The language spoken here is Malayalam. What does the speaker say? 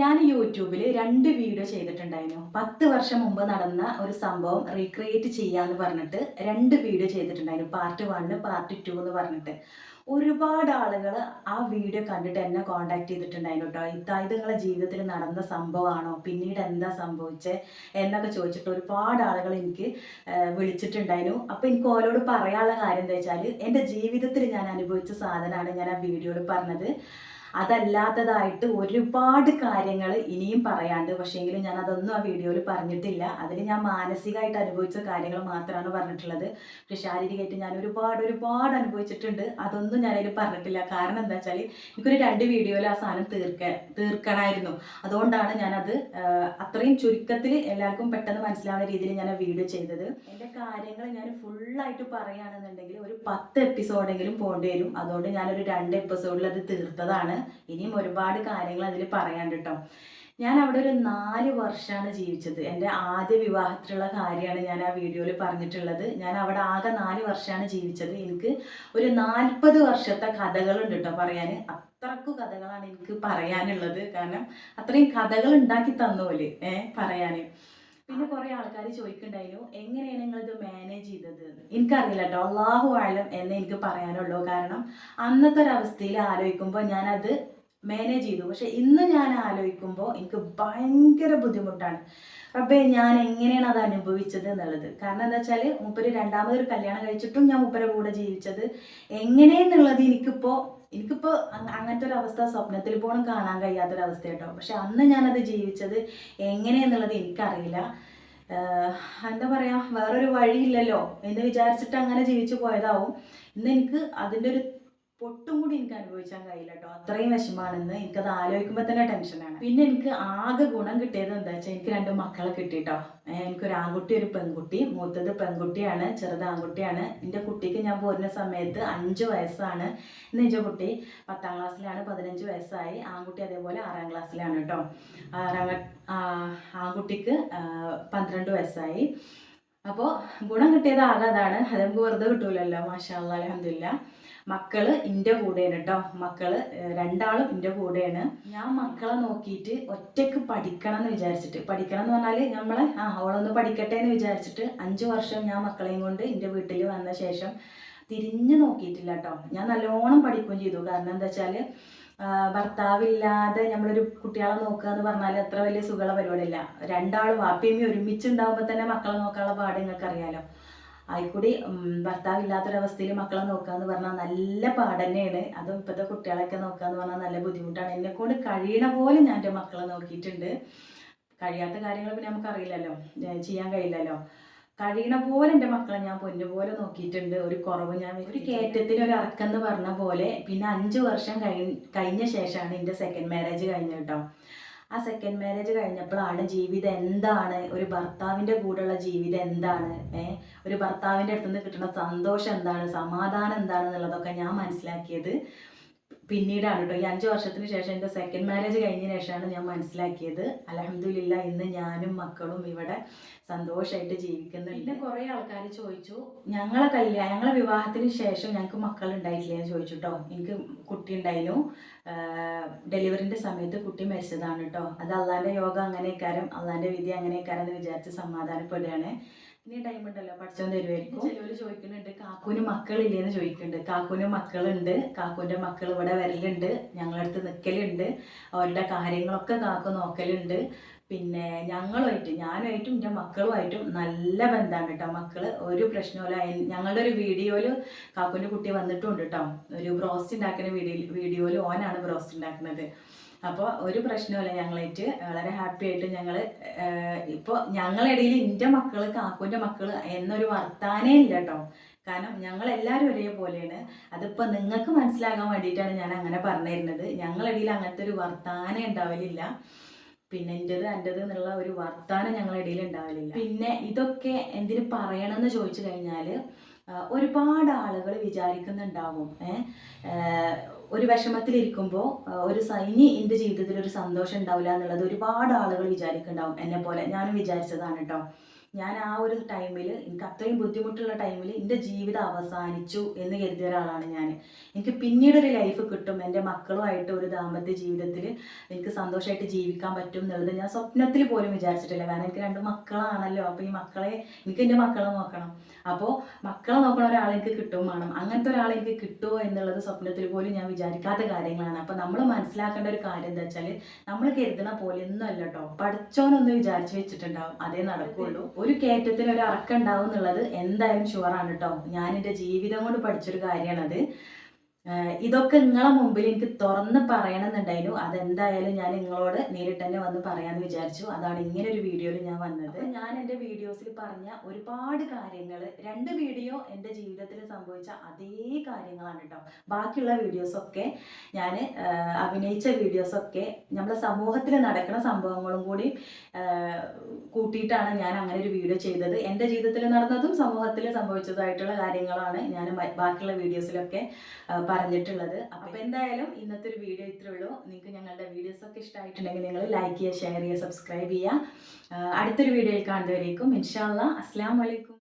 ഞാൻ യൂട്യൂബിൽ രണ്ട് വീഡിയോ ചെയ്തിട്ടുണ്ടായിരുന്നു. പത്ത് വർഷം മുമ്പ് നടന്ന ഒരു സംഭവം റീക്രിയേറ്റ് ചെയ്യാന്ന് പറഞ്ഞിട്ട് രണ്ട് വീഡിയോ ചെയ്തിട്ടുണ്ടായിരുന്നു. പാർട്ട് വണ്ണ് പാർട്ട് ടു എന്ന് പറഞ്ഞിട്ട്. ഒരുപാട് ആളുകൾ ആ വീഡിയോ കണ്ടിട്ട് എന്നെ കോണ്ടാക്ട് ചെയ്തിട്ടുണ്ടായിരുന്നു കേട്ടോ ഇതായത് നിങ്ങളുടെ നിങ്ങളെ ജീവിതത്തിൽ നടന്ന സംഭവമാണോ? പിന്നീട് എന്താ സംഭവിച്ചത് എന്നൊക്കെ ചോദിച്ചിട്ട് ഒരുപാട് ആളുകൾ എനിക്ക് വിളിച്ചിട്ടുണ്ടായിരുന്നു. അപ്പോൾ എനിക്ക് ഓരോട് പറയാനുള്ള കാര്യം എന്താ വെച്ചാൽ എന്റെ ജീവിതത്തിൽ ഞാൻ അനുഭവിച്ച സാധനമാണ് ഞാൻ ആ വീഡിയോയിൽ പറഞ്ഞത്. അതല്ലാത്തതായിട്ട് ഒരുപാട് കാര്യങ്ങൾ ഇനിയും പറയാണ്ട്. പക്ഷേങ്കിലും ഞാൻ അതൊന്നും ആ വീഡിയോയിൽ പറഞ്ഞിട്ടില്ല. അതിൽ ഞാൻ മാനസികമായിട്ട് അനുഭവിച്ച കാര്യങ്ങൾ മാത്രമാണ് പറഞ്ഞിട്ടുള്ളത്. പക്ഷെ ശാരീരികമായിട്ട് ഞാൻ ഒരുപാട് ഒരുപാട് അനുഭവിച്ചിട്ടുണ്ട്. അതൊന്നും ഞാനതിൽ പറഞ്ഞിട്ടില്ല. കാരണം എന്താ വെച്ചാൽ എനിക്കൊരു രണ്ട് വീഡിയോയിൽ ആ സാധനം തീർക്ക തീർക്കണമായിരുന്നു. അതുകൊണ്ടാണ് ഞാനത് അത്രയും ചുരുക്കത്തിൽ എല്ലാവർക്കും പെട്ടെന്ന് മനസ്സിലാവുന്ന രീതിയിൽ ഞാൻ ആ വീഡിയോ ചെയ്തത്. എന്റെ കാര്യങ്ങൾ ഞാൻ ഫുള്ളായിട്ട് പറയുകയാണെന്നുണ്ടെങ്കിൽ ഒരു പത്ത് എപ്പിസോഡെങ്കിലും പോകേണ്ടി വരും. അതുകൊണ്ട് ഞാനൊരു രണ്ട് എപ്പിസോഡിൽ അത് തീർത്തതാണ്. ഇനിയും ഒരുപാട് കാര്യങ്ങൾ അതിൽ പറയാണ്ട് ഞാൻ അവിടെ ഒരു നാല് വർഷമാണ് ജീവിച്ചത്. എന്റെ ആദ്യ വിവാഹത്തിലുള്ള കാര്യമാണ് ഞാൻ ആ വീഡിയോയിൽ പറഞ്ഞിട്ടുള്ളത്. ഞാൻ അവിടെ ആകെ നാല് വർഷമാണ് ജീവിച്ചത്. എനിക്ക് ഒരു നാൽപ്പത് വർഷത്തെ കഥകളുണ്ട് കേട്ടോ പറയാൻ. അത്രക്കു കഥകളാണ് എനിക്ക് പറയാനുള്ളത്. കാരണം അത്രയും കഥകൾ ഉണ്ടാക്കി തന്നോൽ ഏഹ് പറയാൻ. പിന്നെ കുറേ ആൾക്കാർ ചോദിക്കുന്നുണ്ടായിരുന്നു എങ്ങനെയാണ് നിങ്ങളിത് മാനേജ്. എനിക്കറിയില്ല കേട്ടോ അള്ളാഹു ആഴം എന്ന് എനിക്ക് പറയാനുള്ളൂ. കാരണം അന്നത്തെ ഒരു അവസ്ഥയിൽ ആലോചിക്കുമ്പോൾ ഞാനത് മാനേജ് ചെയ്തു. പക്ഷെ ഇന്ന് ഞാൻ ആലോചിക്കുമ്പോൾ എനിക്ക് ഭയങ്കര ബുദ്ധിമുട്ടാണ്. റബ്ബേ ഞാൻ എങ്ങനെയാണ് അത് അനുഭവിച്ചത് എന്നുള്ളത്? കാരണം എന്താ വെച്ചാൽ മുപ്പര് രണ്ടാമതൊരു കല്യാണം കഴിച്ചിട്ടും ഞാൻ മുപ്പരെ കൂടെ ജീവിച്ചത് എങ്ങനെയെന്നുള്ളത് എനിക്കിപ്പോൾ എനിക്കിപ്പോൾ അങ്ങനത്തെ ഒരു അവസ്ഥ സ്വപ്നത്തിൽ പോലും കാണാൻ കഴിയാത്തൊരവസ്ഥ കേട്ടോ പക്ഷെ അന്ന് ഞാനത് ജീവിച്ചത് എങ്ങനെയെന്നുള്ളത് എനിക്കറിയില്ല. എന്താ പറയാ വേറൊരു വഴിയില്ലല്ലോ എന്ന് വിചാരിച്ചിട്ട് അങ്ങനെ ജീവിച്ചു പോയതാവും. ഇന്ന് എനിക്ക് അതിന്റെ ഒരു പൊട്ടും കൂടി എനിക്ക് അനുഭവിച്ചാൻ കഴിയില്ല കേട്ടോ. അത്രയും വിഷമാണെന്ന് എനിക്കത് ആലോചിക്കുമ്പോൾ തന്നെ ടെൻഷനാണ് പിന്നെ എനിക്ക് ആകെ ഗുണം കിട്ടിയത് എന്താ വെച്ചാൽ എനിക്ക് രണ്ട് മക്കളെ കിട്ടിട്ടോ എനിക്കൊരു ആൺകുട്ടി ഒരു പെൺകുട്ടി. മൂത്തത് പെൺകുട്ടിയാണ് ചെറുത് ആൺകുട്ടിയാണ്. എന്റെ കുട്ടിക്ക് ഞാൻ പോരുന്ന സമയത്ത് അഞ്ച് വയസ്സാണ്. ഇന്ന് എന്റെ കുട്ടി പത്താം ക്ലാസ്സിലാണ് പതിനഞ്ച് വയസ്സായി. ആൺകുട്ടി അതേപോലെ ആറാം ക്ലാസ്സിലാണ് കേട്ടോ ആറാം ആൺകുട്ടിക്ക് പന്ത്രണ്ട് വയസ്സായി. അപ്പോൾ ഗുണം കിട്ടിയത് ആകെ അതാണ്. അത് നമുക്ക് വെറുതെ കിട്ടൂലല്ലോ. മാഷാ അല്ലാ അലഹമില്ല മക്കൾ എന്റെ കൂടെയാണ് കേട്ടോ മക്കൾ രണ്ടാളും എന്റെ കൂടെയാണ്. ഞാൻ മക്കളെ നോക്കിയിട്ട് ഒറ്റയ്ക്ക് പഠിക്കണം എന്ന് വിചാരിച്ചിട്ട് പഠിക്കണം എന്ന് പറഞ്ഞാൽ നമ്മളെ ആ അവളൊന്ന് പഠിക്കട്ടെ എന്ന് വിചാരിച്ചിട്ട് അഞ്ച് വർഷം ഞാൻ മക്കളെയും കൊണ്ട് എന്റെ വീട്ടിൽ വന്ന ശേഷം തിരിഞ്ഞു നോക്കിയിട്ടില്ല കേട്ടോ ഞാൻ നല്ലോണം പഠിക്കുകയും ചെയ്തു. കാരണം എന്താ വെച്ചാൽ ഭർത്താവില്ലാതെ നമ്മളൊരു കുട്ടികളെ നോക്കുക എന്ന് പറഞ്ഞാൽ അത്ര വലിയ സുഖമുള്ള പരിപാടിയില്ല. രണ്ടാളും വാപ്പിയമ്മി ഒരുമിച്ചുണ്ടാവുമ്പോൾ തന്നെ മക്കളെ നോക്കാനുള്ള പാട് നിങ്ങൾക്ക് അറിയാലോ ആയിക്കൂടി ഭർത്താവില്ലാത്തൊരവസ്ഥയിൽ മക്കളെ നോക്കുക എന്ന് പറഞ്ഞാൽ നല്ല പാടന്നെയാണ് അതും ഇപ്പോഴത്തെ കുട്ടികളൊക്കെ നോക്കുക എന്ന് പറഞ്ഞാൽ നല്ല ബുദ്ധിമുട്ടാണ്. എന്നെക്കൊണ്ട് കഴിയണ പോലെ ഞാൻ എന്റെ മക്കളെ നോക്കിയിട്ടുണ്ട്. കഴിയാത്ത കാര്യങ്ങൾ പിന്നെ നമുക്കറിയില്ലല്ലോ. അറിയില്ലല്ലോ ചെയ്യാൻ കഴിയില്ലല്ലോ. കഴിയണ പോലെ എന്റെ മക്കളെ ഞാൻ പൊന്നുപോലെ നോക്കിയിട്ടുണ്ട്. ഒരു കുറവ് ഞാൻ ഒരു കയറ്റത്തിന് ഒരു ഇറക്കം എന്ന് പറഞ്ഞ പോലെ പിന്നെ അഞ്ച് വർഷം കഴി കഴിഞ്ഞ ശേഷമാണ് എന്റെ സെക്കൻഡ് മാരേജ് കഴിഞ്ഞ കേട്ടോ. ആ സെക്കൻഡ് മാരേജ് കഴിഞ്ഞപ്പോഴാണ് ജീവിതം എന്താണ്? ഒരു ഭർത്താവിന്റെ കൂടെയുള്ള ജീവിതം എന്താണ്? ഏഹ് ഒരു ഭർത്താവിന്റെ അടുത്തുനിന്ന് കിട്ടുന്ന സന്തോഷം എന്താണ്? സമാധാനം എന്താണ്? എന്നുള്ളതൊക്കെ ഞാൻ മനസ്സിലാക്കിയത്. പിന്നീടാണ് കേട്ടോ ഈ അഞ്ച് വർഷത്തിന് ശേഷം എന്റെ സെക്കൻഡ് മാരേജ് കഴിഞ്ഞ ശേഷമാണ് ഞാൻ മനസ്സിലാക്കിയത്. അലഹമില്ല ഇന്ന് ഞാനും മക്കളും ഇവിടെ സന്തോഷമായിട്ട് ജീവിക്കുന്നുണ്ട്. പിന്നെ കുറേ ആൾക്കാർ ചോദിച്ചു. ഞങ്ങളെ കല്യാണം ഞങ്ങളെ വിവാഹത്തിന് ശേഷം ഞങ്ങൾക്ക് മക്കൾ ഉണ്ടായിട്ടില്ല എന്ന് ചോദിച്ചു കേട്ടോ എനിക്ക് കുട്ടി ഉണ്ടായിരുന്നു ഡെലിവറിന്റെ സമയത്ത് കുട്ടി മരിച്ചതാണ് കേട്ടോ അത് അള്ളാന്റെ യോഗം അങ്ങനെയൊക്കാരം അള്ളാന്റെ വിധി അങ്ങനെയൊക്കാരം എന്ന് വിചാരിച്ച് സമാധാനപ്പെടുകയാണ്. ഇനി ടൈം ഉണ്ടല്ലോ പഠിച്ചാൻ തരുമായിരിക്കും ചിലവർ ചോദിക്കുന്നുണ്ട് കാക്കൂന് മക്കളില്ലേന്ന് ചോദിക്കുന്നുണ്ട്. കാക്കൂന് മക്കളുണ്ട് കാക്കൂന്റെ മക്കൾ ഇവിടെ വരലുണ്ട് ഞങ്ങളടുത്ത് നിൽക്കലുണ്ട് അവരുടെ കാര്യങ്ങളൊക്കെ കാക്കു നോക്കലുണ്ട്. പിന്നെ ഞങ്ങളുമായിട്ട് ഞാനുമായിട്ടും എന്റെ മക്കളുമായിട്ടും നല്ല ബന്ധമാണ് കേട്ടോ. മക്കൾ ഒരു പ്രശ്നമില്ല ഞങ്ങളുടെ ഒരു വീഡിയോയിൽ കാക്കുന്റെ കുട്ടി വന്നിട്ടുണ്ട് കേട്ടോ. ഒരു ബ്രോസ്റ്റ് ഉണ്ടാക്കുന്ന വീഡിയോ വീഡിയോയിൽ ഓനാണ് ബ്രോസ്റ്റ് ഉണ്ടാക്കുന്നത്. അപ്പോൾ ഒരു പ്രശ്നമില്ല ഞങ്ങളായിട്ട് വളരെ ഹാപ്പി ആയിട്ട് ഞങ്ങൾ ഇപ്പോൾ ഞങ്ങളിടയിൽ എന്റെ മക്കൾ കാക്കുവിന്റെ മക്കൾ എന്നൊരു വർത്താനേ ഇല്ല കേട്ടോ കാരണം ഞങ്ങൾ എല്ലാവരും ഒരേപോലെയാണ്. അതിപ്പോൾ നിങ്ങൾക്ക് മനസ്സിലാകാൻ വേണ്ടിയിട്ടാണ് ഞാൻ അങ്ങനെ പറഞ്ഞിരുന്നത്. ഞങ്ങളിടയിൽ അങ്ങനത്തെ ഒരു വർത്താനം ഉണ്ടാവലില്ല പിന്നെ എന്റെത് എന്റെത് എന്നുള്ള ഒരു വർത്താനം ഞങ്ങളുടെ ഇടയിൽ ഉണ്ടാവലില്ല പിന്നെ ഇതൊക്കെ എന്തിനു പറയണമെന്ന് ചോദിച്ചു കഴിഞ്ഞാൽ ഒരുപാട് ആളുകൾ വിചാരിക്കുന്നുണ്ടാവും ഒരു വിഷമത്തിലിരിക്കുമ്പോൾ ഒരു സൈനി എന്റെ ജീവിതത്തിൽ ഒരു സന്തോഷം ഉണ്ടാവില്ല എന്നുള്ളത് ഒരുപാട് ആളുകൾ വിചാരിക്കുന്നുണ്ടാവും എന്നെ പോലെ ഞാനും വിചാരിച്ചതാണ് കേട്ടോ ഞാൻ ആ ഒരു ടൈമിൽ എനിക്ക് അത്രയും ബുദ്ധിമുട്ടുള്ള ടൈമിൽ എന്റെ ജീവിതം അവസാനിച്ചു എന്ന് കരുതിയ ഒരാളാണ് ഞാൻ എനിക്ക് പിന്നീട് ഒരു ലൈഫ് കിട്ടും എന്റെ മക്കളുമായിട്ട് ഒരു ദാമ്പത്യ ജീവിതത്തിൽ എനിക്ക് സന്തോഷമായിട്ട് ജീവിക്കാൻ പറ്റും എന്നുള്ളത് ഞാൻ സ്വപ്നത്തിൽ പോലും വിചാരിച്ചിട്ടില്ല. കാരണം എനിക്ക് രണ്ട് മക്കളാണല്ലോ അപ്പോൾ ഈ മക്കളെ എനിക്ക് എന്റെ മക്കളെ നോക്കണം. അപ്പോൾ മക്കളെ നോക്കണ ഒരാളെ എനിക്ക് കിട്ടും വേണം. അങ്ങനത്തെ ഒരാളെ എനിക്ക് കിട്ടുമോ എന്നുള്ളത് സ്വപ്നത്തിൽ പോലും ഞാൻ വിചാരിക്കാത്ത കാര്യങ്ങളാണ്. അപ്പോൾ നമ്മൾ മനസ്സിലാക്കേണ്ട ഒരു കാര്യം എന്താ വെച്ചാൽ നമ്മൾ കരുതണ പോലെ ഒന്നും അല്ല കേട്ടോ പഠിച്ചോനൊന്ന് വിചാരിച്ചു വെച്ചിട്ടുണ്ടാവും. അതേ നടക്കുള്ളൂ. ഒരു കയറ്റത്തിന് ഒരു അറക്കം ഉണ്ടാവും എന്നുള്ളത് എന്തായാലും ഷുവറാണ് കേട്ടോ ഞാൻ എന്റെ ജീവിതം കൊണ്ട് പഠിച്ചൊരു കാര്യമാണത് ഇതൊക്കെ നിങ്ങളെ മുമ്പിൽ എനിക്ക് തുറന്ന് പറയണമെന്നുണ്ടായിരുന്നു. അതെന്തായാലും ഞാൻ നിങ്ങളോട് നേരിട്ട് തന്നെ വന്ന് പറയാമെന്ന് വിചാരിച്ചു. അതാണ് ഇങ്ങനെ ഒരു വീഡിയോയിൽ ഞാൻ വന്നത്. ഞാൻ എന്റെ വീഡിയോസിൽ പറഞ്ഞ ഒരുപാട് കാര്യങ്ങൾ രണ്ട് വീഡിയോ എന്റെ ജീവിതത്തിൽ സംഭവിച്ച അതേ കാര്യങ്ങളാണ് കേട്ടോ. ബാക്കിയുള്ള വീഡിയോസൊക്കെ ഞാൻ അഭിനയിച്ച വീഡിയോസൊക്കെ നമ്മുടെ സമൂഹത്തിൽ നടക്കുന്ന സംഭവങ്ങളും കൂടി കൂട്ടിയിട്ടാണ് ഞാൻ അങ്ങനെ ഒരു വീഡിയോ ചെയ്തത്. എന്റെ ജീവിതത്തിൽ നടന്നതും സമൂഹത്തിൽ സംഭവിച്ചതായിട്ടുള്ള കാര്യങ്ങളാണ് ഞാൻ ബാക്കിയുള്ള വീഡിയോസിലൊക്കെ പറഞ്ഞിട്ടുള്ളത്. അപ്പോൾ എന്തായാലും ഇന്നത്തെ ഒരു വീഡിയോ ഇത്രേ ഉള്ളൂ. നിങ്ങൾക്ക് ഞങ്ങളുടെ വീഡിയോസ് ഒക്കെ ഇഷ്ടമായിട്ടുണ്ടെങ്കിൽ നിങ്ങൾ ലൈക്ക് ചെയ്യുക ഷെയർ ചെയ്യുക സബ്സ്ക്രൈബ് ചെയ്യുക. അടുത്തൊരു വീഡിയോയിൽ കാണുന്നവരേക്കും. ഇൻഷാല്ല അസ്സാം വലൈക്കും